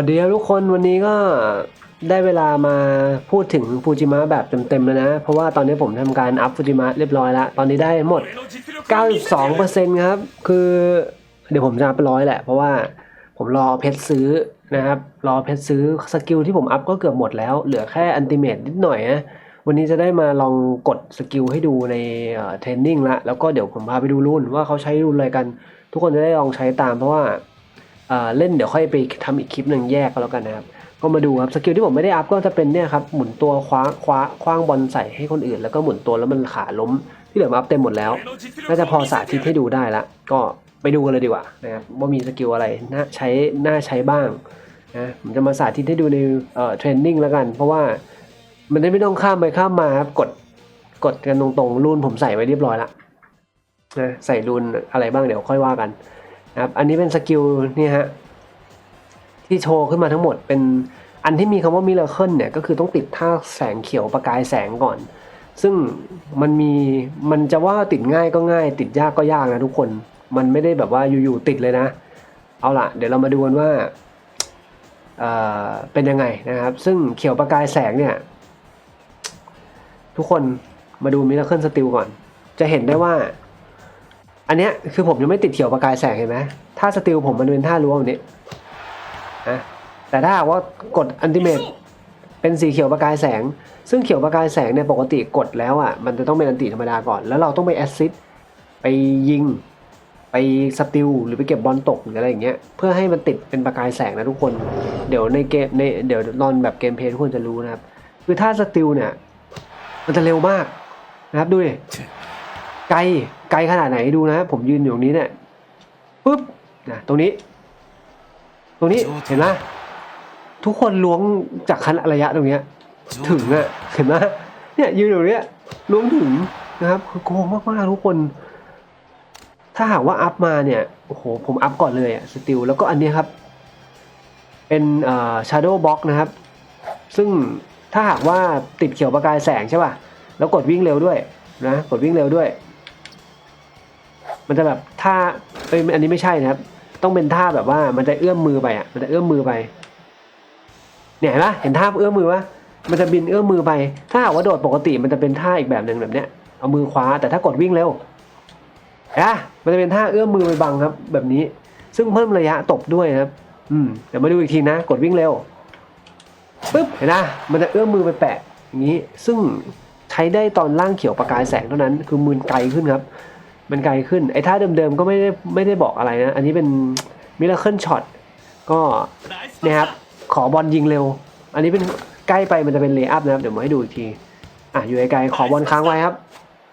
วัสดีครับทุกคนวันนี้ก็ได้เวลามาพูดถึงฟูจิมะแบบเต็มๆแล้วนะ เพราะว่าตอนนี้ผมทำการอัพฟูจิมะเรียบร้อยแล้ว ตอนนี้ได้หมด 92%ครับ คือเดี๋ยวผมจะอัพไปร้อยแหละ เพราะว่าผมรอเพชรซื้อนะครับ รอเพชรซื้อสกิลที่ผมอัพก็เกือบหมดแล้ว เหลือแค่อันติเมตนิดหน่อยนะวันนี้จะได้มาลองกดสกิลให้ดูในเทรนนิ่งละแล้วก็เดี๋ยวผมพาไปดูรุ่นว่าเขาใช้รุ่นอะไรกัน ทุกคนจะได้ลองใช้ตามเพราะว่า เล่นเดี๋ยวค่อยไปทำอีกคลิปหนึ่งแยกก็แล้วกันนะครับ ก็มาดูครับสกิลที่ผมไม่ได้อัพก็จะเป็นเนี่ยครับหมุนตัวคว้าคว้าคว้างบอลใส่ให้คนอื่น แล้วก็หมุนตัวแล้วมันขาล้มที่เหลือมาอัพเต็มหมดแล้ว น่าจะพอสาธิตให้ดูได้ละ ก็ไปดูกันเลยดีกว่านะครับว่ามีสกิลอะไรน่าใช้น่าใช้บ้างนะผมจะมาสาธิตให้ดูในเอ่อเทรนนิ่งแล้วกัน เพราะว่ามันได้ไม่ต้องข้ามไปข้ามมาครับกดกดกันตรงๆรูนผมใส่ไว้เรียบร้อยละนะใส่รูนอะไรบ้างเดี๋ยวค่อยว่ากัน ครับอันนี้เป็นสกิลนี่ฮะที่โชว์ขึ้นมาทั้งหมดเป็นอันที่มีคำว่ามิราเคิลเนี่ยก็คือต้องติดท่าแสงเขียวประกายแสงก่อน ซึ่งมันมีมันจะว่าติดง่ายก็ง่าย ติดยากก็ยากนะทุกคน มันไม่ได้แบบว่าอยู่ๆติดเลยนะ เอาล่ะ เดี๋ยวเรามาดูกันว่าเอ่อเป็นยังไงนะครับ ซึ่งเขียวประกายแสงเนี่ย ทุกคนมาดูมิราเคิลสติลก่อน จะเห็นได้ว่า อันเนี้ยคือผมยังไม่ติดเขียวประกายแสงเห็นไหมถ้าสติลผมมันเป็นท่าล้วงแบบนี้นะแต่ถ้าหากว่ากดอันติเมตเป็นสีเขียวประกายแสง ซึ่งเขียวประกายแสงเนี่ยปกติกดแล้วอะมันจะต้องเป็นอันติธรรมดาก่อน แล้วเราต้องไปแอสซิดไปยิง ไปสติลหรือไปเก็บบอลตกหรืออะไรอย่างเงี้ยเพื่อให้มันติดเป็นประกายแสงนะทุกคน เดี๋ยวในเกมในเดี๋ยวตอนแบบเกมเพลย์ทุกคนจะรู้นะครับ คือถ้าสติลเนี่ยมันจะเร็วมากนะครับดูดิ ไกลไกลขนาดไหนดูนะ ผมยืนอยู่ตรงนี้เนี่ยปุ๊บนะตรงนี้ ตรงนี้เห็นไหมทุกคนล้วงจากคันระยะตรงเนี้ย ถึงอะเห็นไหมเนี่ยยืนอยู่เนี้ยล้วงถึงนะครับ คือโกงมากๆทุกคน ถ้าหากว่าอัพมาเนี่ยโอ้โหผมอัพก่อนเลยอะสติลแล้วก็อันเนี้ยครับ เป็นเอ่อ shadow box นะครับ ซึ่งถ้าหากว่าติดเขียวประกายแสงใช่ป่ะแล้วกดวิ่งเร็วด้วยนะกดวิ่งเร็วด้วย มันจะแบบท่าเอ้ยอันนี้ไม่ใช่นะครับ ต้องเป็นท่าแบบว่ามันจะเอื้อมมือไปอะมันจะเอื้อมมือไป เนี่ยเห็นปะเห็นท่าเอื้อมมือปะมันจะบินเอื้อมมือไป ถ้าหากว่าโดดปกติมันจะเป็นท่าอีกแบบหนึ่งแบบเนี้ยเอามือคว้าแต่ถ้ากดวิ่งเร็วอะมันจะเป็นท่าเอื้อมมือไปบังครับ แบบนี้ ซึ่งเพิ่มระยะตบด้วยครับ อืมเดี๋ยวมาดูอีกทีนะ กดวิ่งเร็วปึ๊บเห็นนะมันจะเอื้อมมือไปแปะอย่างนี้ ซึ่งใช้ได้ตอนล่างเขียวประกายแสงเท่านั้น คือมือไกลขึ้นครับ มันไกลขึ้น ไอ้ท่าเดิมๆก็ไม่ได้ไม่ได้บอกอะไรนะ อันนี้เป็นมิราเคิลช็อตก็นี่ยครับขอบอลยิงเร็ว อันนี้เป็นใกล้ไปมันจะเป็นเลย์อัพนะครับ เดี๋ยวมาให้ดูอีกที อะอยู่ไกลๆขอบอลค้างไว้ครับ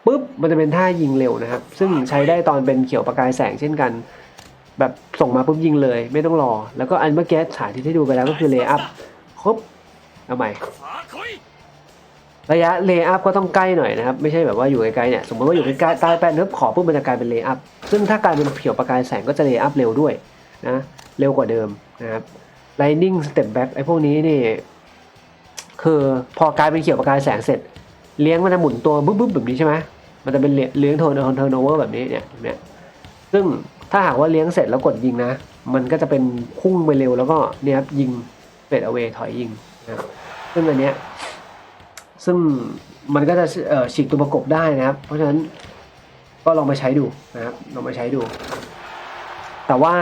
ปุ๊บมันจะเป็นท่ายิงเร็วนะครับ ซึ่งใช้ได้ตอนเป็นเขียวประกายแสงเช่นกัน แบบส่งมาปุ๊บยิงเลย ไม่ต้องรอ แล้วก็อันเมื่อกี้ฉายที่ให้ดูไปแล้วก็คือเลย์อัพครบเอาใหม่ ระยะเลเย์อัพก็ต้องใกล้หน่อยนะครับ ไม่ใช่แบบว่าอยู่ไกลๆเนี่ย สมมติว่าอยู่ใกล้ใต้แป้นเนิบขอปุ๊บมันจะกลายเป็นเลเย์อัพซึ่งถ้ากลายเป็นเขียวประกายแสงก็จะเลเย์อัพเร็วด้วยนะเร็วกว่าเดิมนะครับ Lightning Step Back ไอ้พวกนี้นี่คือพอกลายเป็นเขียวประกายแสงเสร็จ เลี้ยงมันจะหมุนตัวบึ๊บๆแบบนี้ใช่ไหมมันจะเป็นเลี้ยงโทนเทอร์โนเวอร์แบบนี้เนี่ยเนี่ยซึ่งถ้าหากว่าเลี้ยงเสร็จแล้วกดยิงนะ มันก็จะเป็นพุ่งไปเร็วแล้วก็เนี่ยครับยิงเฟดเอาเวถอยยิงนะครับซึ่งอันเนี้ย ซึ่งมันก็จะฉีกตัวประกบได้นะครับ เพราะฉะนั้นก็ลองมาใช้ดูนะครับ ลองมาใช้ดู แต่ว่า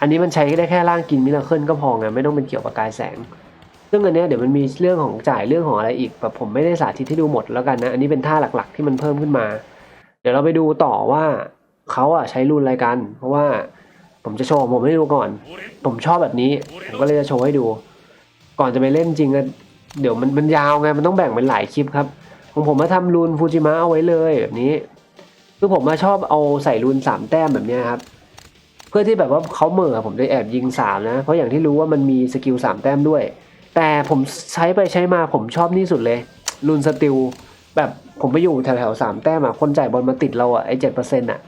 อันนี้มันใช้ได้แค่ร่างกินมิราเคิลก็พอไงไม่ต้องเป็นเกี่ยวกับกายแสง ซึ่งอันนี้เดี๋ยวมันมีเรื่องของจ่ายเรื่องของอะไรอีกแบบผมไม่ได้สาธิตให้ดูหมดแล้วกันนะ อันนี้เป็นท่าหลักๆ ที่มันเพิ่มขึ้นมา เดี๋ยวเราไปดูต่อว่าเขาอะใช้รุ่นอะไรกัน เพราะว่าผมจะโชว์ผมให้ดูก่อน ผมชอบแบบนี้ ผมก็เลยจะโชว์ให้ดู ก่อนจะไปเล่นจริงก็ เดี๋ยวมันมันยาวไงมันต้องแบ่งเป็นหลายคลิปครับของผมมาทำรูนฟูจิมะเอาไว้เลยแบบนี้คือผมมาชอบเอาใส่รูนสามแต้มแบบนี้ครับ เพื่อที่แบบว่าเขาเหม่อผมจะแอบยิงสามนะ เพราะอย่างที่รู้ว่ามันมีสกิลสามแต้มด้วย แต่ผมใช้ไปใช้มาผมชอบนี่สุดเลยรูนสติลแบบผมไปอยู่แถวๆสามแต้มอะคนจ่ายบอลมาติดเราอะไอเจ็ดเปอร์เซ็นต์อะ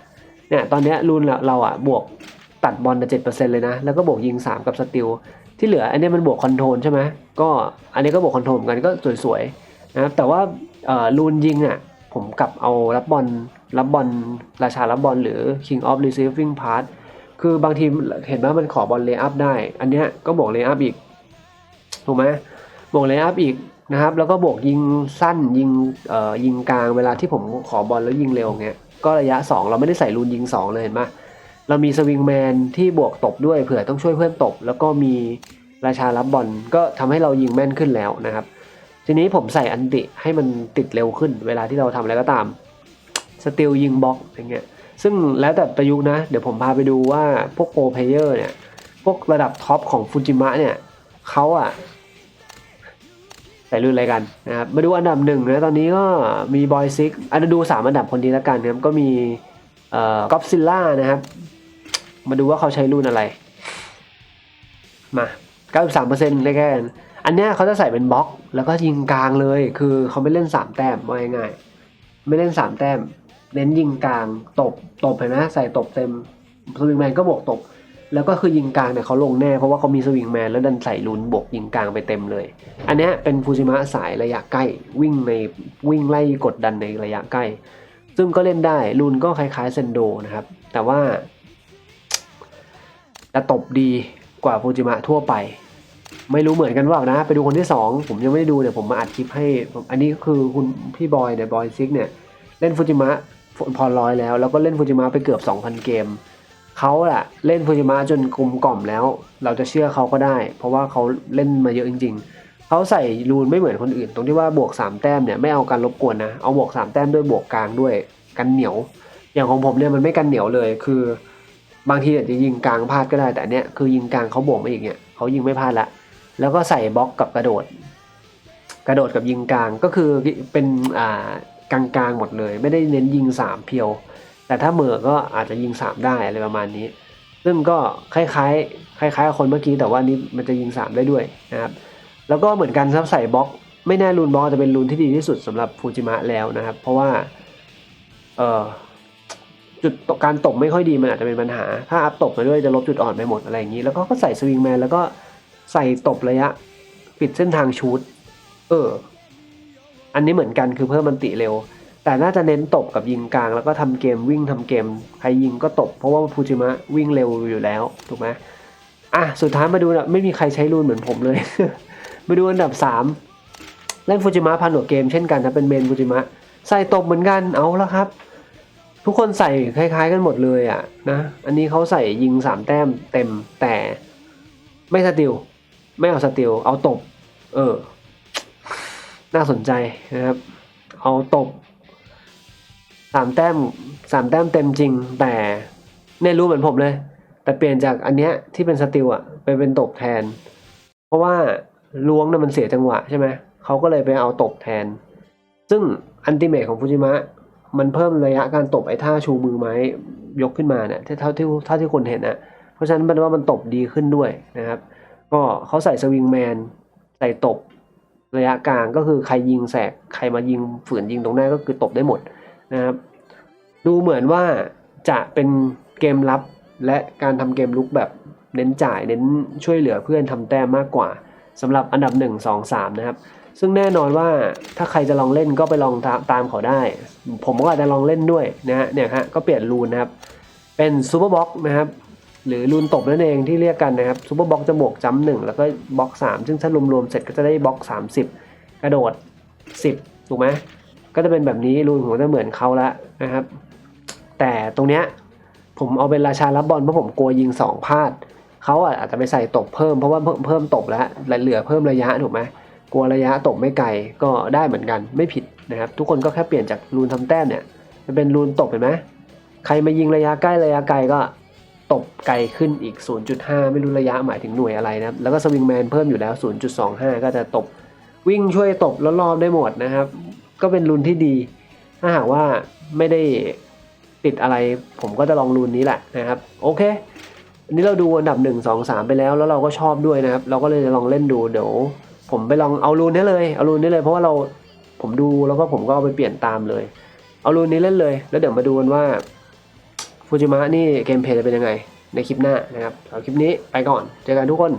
เนี่ยตอนเนี้ยรูนเราเราอะบวกตัดบอลเจ็ดเปอร์เซ็นต์เลยนะ แล้วก็บวกยิงสามกับสติล ที่เหลืออันนี้มันบวกคอนโทรลใช่ไหมก็อันนี้ก็บวกคอนโทรลกันก็สวยๆนะครับแต่ว่าลูนยิงอะผมกลับเอารับบอลรับบอลราชารับบอลหรือ King of Receiving Pass คือบางทีเห็นว่ามันขอบอลเลย์อัพได้ อันเนี้ยก็บวกเลย์อัพอีกถูกไหมบวกเลย์อัพอีกนะครับ แล้วก็บวกยิงสั้นยิงเอ่อยิงกลางเวลาที่ผมขอบอลแล้วยิงเร็วเงี้ยก็ระยะ 2 เราไม่ได้ใส่รูนยิง 2 เลยเห็นไหม เรามีสวิงแมนที่บวกตบด้วยเผื่อต้องช่วยเพื่อนตบ แล้วก็มีราชารับบอลก็ทำให้เรายิงแม่นขึ้นแล้วนะครับ ทีนี้ผมใส่อันติให้มันติดเร็วขึ้น เวลาที่เราทำอะไรก็ตามสติลยิงบล็อกอย่างเงี้ยซึ่งแล้วแต่ประยุกต์นะ เดี๋ยวผมพาไปดูว่าพวกโปรเพเยอร์เนี่ย พวกระดับท็อปของฟูจิมะเนี่ยเขาอะใส่รุ่นอะไรกันนะครับมาดูอันดับหนึ่งนะตอนนี้ก็มีบอยซิกอันดูสามอันดับคนนี้ล้วกันครับก็มีเอ่อก็ซิลล่านะครับ มาดูว่าเขาใช้รุ่นอะไร มา 93%ได้แค่นั้นอันเนี้ยเขาจะใส่เป็นบล็อก แล้วก็ยิงกลางเลย คือเขาไม่เล่นสามแต้มว่าง่ายๆไม่เล่นสามแต้ม เน้นยิงกลาง ตบ ตบเห็นไหมใส่ตบเต็ม สวิงแมนก็บวกตบ แล้วก็คือยิงกลางเนี่ยเขาลงแน่ เพราะว่าเขามีสวิงแมนแล้วดันใส่ลุนบวกยิงกลางไปเต็มเลย อันนี้เป็นฟูจิมะสายระยะใกล้ วิ่งในวิ่งไล่กดดันในระยะใกล้ ซึ่งก็เล่นได้ลุนก็คล้ายๆเซนโดนะครับ แต่ว่าะตบดีกว่าฟูจิมะทั่วไป ไม่รู้เหมือนกันว่านะ ไปดูคนที่สองผมยังไม่ได้ดูเนี่ยผมมาอัดคลิปให้ อันนี้คือคุณพี่บอยเนี่ยบอยซิกเนี่ยเล่นฟูจิมะพอร้อยแล้ว แล้วก็เล่นฟูจิมะไปเกือบ 2,000 เกมเขาอะเล่นฟูจิมะจนกลมกล่อมแล้ว เราจะเชื่อเขาก็ได้ เพราะว่าเขาเล่นมาเยอะจริง ๆเขาใส่รูนไม่เหมือนคนอื่น ตรงที่ว่าบวก 3 แต้มเนี่ยไม่เอาการรบกวนนะเอาบวก 3 แต้มด้วยบวกกลางด้วยกันเหนียว อย่างของผมเนี่ยมันไม่กันเหนียวเลยคือ บางทีอาจจะยิงกลางพลาดก็ได้แต่เนี้ยคือยิงกลางเขาบวกมาอีกเนี่ยเขายิงไม่พลาดละแล้วก็ใส่บล็อกกับกระโดด กระโดดกับยิงกลางก็คือเป็นอ่ากลางๆหมดเลย ไม่ได้เน้นยิงสามเพียว แต่ถ้าเหม่อก็อาจจะยิงสามได้อะไรประมาณนี้ ซึ่งก็คล้ายๆ คล้ายๆ คนเมื่อกี้แต่ว่านี้มันจะยิงสามได้ด้วยนะครับแล้วก็เหมือนกันครับใส่บล็อกไม่แน่รูนบล็อกจะเป็นรูนที่ดีที่สุดสำหรับฟูจิมะแล้วนะครับ เพราะว่าเออ จุดการตบไม่ค่อยดีมันอาจจะเป็นปัญหา ถ้าอัพตบมาด้วยจะลบจุดอ่อนไปหมดอะไรอย่างนี้ แล้วก็ก็ใส่สวิงแมนแล้วก็ใส่ตบระยะ ปิดเส้นทางชูดเออ อันนี้เหมือนกันคือเพิ่มมันติเร็ว แต่น่าจะเน้นตบกับยิงกลาง แล้วก็ทำเกมวิ่งทำเกม ใครยิงก็ตบ เพราะว่าฟูจิมะวิ่งเร็วอยู่แล้วถูกไหมอะสุดท้ายมาดูนะไม่มีใครใช้รูนเหมือนผมเลย มาดูอันดับสามเล่นฟูจิมะพันหัวเกมเช่นกันนะเป็นเมนฟูจิมะใส่ตบเหมือนกันเอาแล้วครับ ทุกคนใส่คล้าย ๆ กันหมดเลยอะนะ อันนี้เขาใส่ยิงสามแต้มเต็มแต่ไม่สติลไม่เอาสติลเอาตบ เออ น่าสนใจนะครับ เอาตบสามแต้มสามแต้มเต็มจริง แต่เนี่ยรู้เหมือนผมเลย แต่เปลี่ยนจากอันเนี้ยที่เป็นสติลอะไปเป็นตบแทน เพราะว่าล้วงเนี่ยมันเสียจังหวะใช่ไหมเขาก็เลยไปเอาตบแทน ซึ่งอันติเมทของฟูจิมะ มันเพิ่มระยะการตบไอ้ท่าชูมือไม้ยกขึ้นมาเนี่ยเท่าที่เท่าที่คนเห็นนะเพราะฉะนั้นมันว่ามันตบดีขึ้นด้วยนะครับ ก็เขาใส่สวิงแมนใส่ตบระยะกลางก็คือใครยิงแสกใครมายิงฝืนยิงตรงหน้าก็คือตบได้หมดนะครับ ดูเหมือนว่าจะเป็นเกมรับและการทำเกมลุกแบบเน้นจ่ายเน้นช่วยเหลือเพื่อนทำแต้มมากกว่าสำหรับอันดับ 1 2 3 นะครับ ซึ่งแน่นอนว่าถ้าใครจะลองเล่นก็ไปลองตามตามเขาได้ ผมก็อาจจะลองเล่นด้วยนะฮะเนี่ยฮะก็เปลี่ยนรูนนะครับ เป็นซูเปอร์บ็อกนะครับหรือรูนตบนั่นเองที่เรียกกันนะครับซูเปอร์บ็อกจะบวกจัมหนึ่งแล้วก็บล็อกสามซึ่งถ้ารวมๆเสร็จก็จะได้บล็อกสามสิบกระโดดสิบถูกไหมก็จะเป็นแบบนี้รูนผมจะเหมือนเขาละนะครับ แต่ตรงเนี้ยผมเอาเป็นราชารับบอลเพราะผมกลัวยิงสองพลาดเขาอาจจะไปใส่ตบเพิ่มเพราะว่าเพิ่มตบแล้วเหลือเพิ่มระยะถูกไหม กลัวระยะตบไม่ไกลก็ได้เหมือนกันไม่ผิดนะครับทุกคนก็แค่เปลี่ยนจากรูนทำแต้มเนี่ยจะเป็นรูนตบเห็นไหมใครมายิงระยะใกล้ระยะไกลก็ตบไกลขึ้นอีก 0.5 ไม่รู้ระยะหมายถึงหน่วยอะไรนะครับแล้วก็สวิงแมนเพิ่มอยู่แล้ว 0.25 ก็จะตบวิ่งช่วยตบแล้วรอบได้หมดนะครับ ก็เป็นรุนที่ดี ถ้าหากว่าไม่ได้ติดอะไร ผมก็จะลองรุนนี้แหละนะครับ โอเค อันนี้เราดูอันดับ 1 2 3 ไปแล้ว แล้วเราก็ชอบด้วยนะครับ เราก็เลยจะลองเล่นดูเดี๋ยว ผมไปลองเอารูนนี้เลยเอารูนนี้เลย เพราะว่าเราผมดูแล้วก็ผมก็เอาไปเปลี่ยนตามเลย เอารูนนี้เล่นเลย แล้วเดี๋ยวมาดูกันว่าฟูจิมะนี่เกมเพลย์จะเป็นยังไง ในคลิปหน้านะครับสำหรับคลิปนี้ไปก่อน เจอกันทุกคน